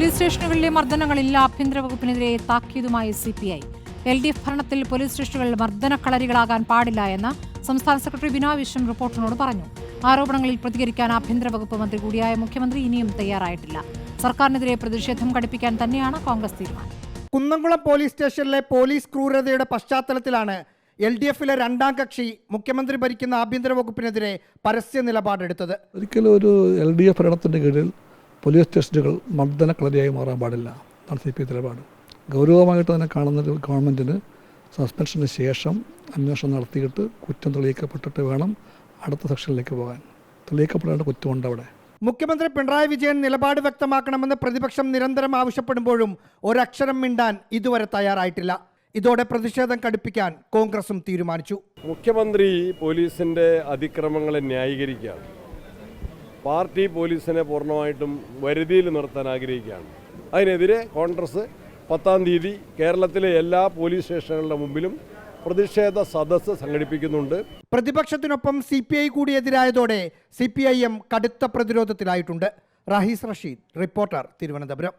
Police സ്റ്റേഷനുകളിലെ മർദ്ദനങ്ങളില്ല. ആഭ്യന്തര വകുപ്പിനെതിരെ താക്കീതുമായി C P I. L D F ഭരണത്തിൽ പോലീസ് സ്റ്റേഷനുകൾ മർദ്ദനക്കളരികളാകാൻ പാടില്ല എന്ന് സംസ്ഥാന സെക്രട്ടറി ബിനോയ് വിശ്വം റിപ്പോർട്ടിനോട് പറഞ്ഞു. ആരോപണങ്ങളിൽ പ്രതികരിക്കാൻ ആഭ്യന്തര വകുപ്പ് മന്ത്രി കൂടിയായ മുഖ്യമന്ത്രി ഇനിയും തയ്യാറായിട്ടില്ല. സർക്കാരിനെതിരെ പ്രതിഷേധം ഘടിപ്പിക്കാൻ തന്നെയാണ് കോൺഗ്രസ് തീരുമാനം. കുന്നംകുളം പോലീസ് സ്റ്റേഷനിലെ പോലീസ് ക്രൂരതയുടെ പശ്ചാത്തലത്തിലാണ് എൽ ഡി എഫിലെ രണ്ടാം കക്ഷി മുഖ്യമന്ത്രി ഭരിക്കുന്ന ആഭ്യന്തര വകുപ്പിനെതിരെ പരസ്യ നിലപാടെടുത്തത്. ഒരിക്കലും ഒരു എൽ ഡി എഫ് ഭരണത്തിന്റെ കീഴിൽ പോലീസ് സ്റ്റേഷനുകൾ മർദ്ദനക്കളരിയായി മാറാൻ പാടില്ല. എന്നാണ് സി പി ഐ നിലപാട്. ഗൗരവമായിട്ട് തന്നെ കാണുന്ന ഗവൺമെന്റിന് സസ്പെൻഷന് ശേഷം അന്വേഷണം നടത്തിയിട്ട് കുറ്റം തെളിയിക്കപ്പെട്ടിട്ട് വേണം അടുത്ത സെക്ഷനിലേക്ക് പോകാൻ. തെളിയിക്കപ്പെടേണ്ട കുറ്റമുണ്ട് അവിടെ. മുഖ്യമന്ത്രി പിണറായി വിജയൻ നിലപാട് വ്യക്തമാക്കണമെന്ന് പ്രതിപക്ഷം നിരന്തരം ആവശ്യപ്പെടുമ്പോഴും ഒരക്ഷരം മിണ്ടാൻ ഇതുവരെ തയ്യാറായിട്ടില്ല. ഇതോടെ പ്രതിഷേധം കടുപ്പിക്കാൻ കോൺഗ്രസും തീരുമാനിച്ചു. മുഖ്യമന്ത്രി പോലീസിന്റെ അതിക്രമങ്ങളെ ന്യായീകരിക്കുകയാണ്. പാർട്ടി പോലീസിനെ പൂർണമായിട്ടും വരുതിയിൽ നിർത്താൻ ആഗ്രഹിക്കുകയാണ്. അതിനെതിരെ കോൺഗ്രസ് പത്താം തീയതി കേരളത്തിലെ എല്ലാ പോലീസ് സ്റ്റേഷനുകളുടെ മുമ്പിലും പ്രതിഷേധ സദസ്സ് സംഘടിപ്പിക്കുന്നുണ്ട്. പ്രതിപക്ഷത്തിനൊപ്പം സി പി ഐ കൂടി എതിരായതോടെ സി പി ഐ എം കടുത്ത പ്രതിരോധത്തിലായിട്ടുണ്ട്. റാഹിസ് റഷീദ് റിപ്പോർട്ടർ തിരുവനന്തപുരം.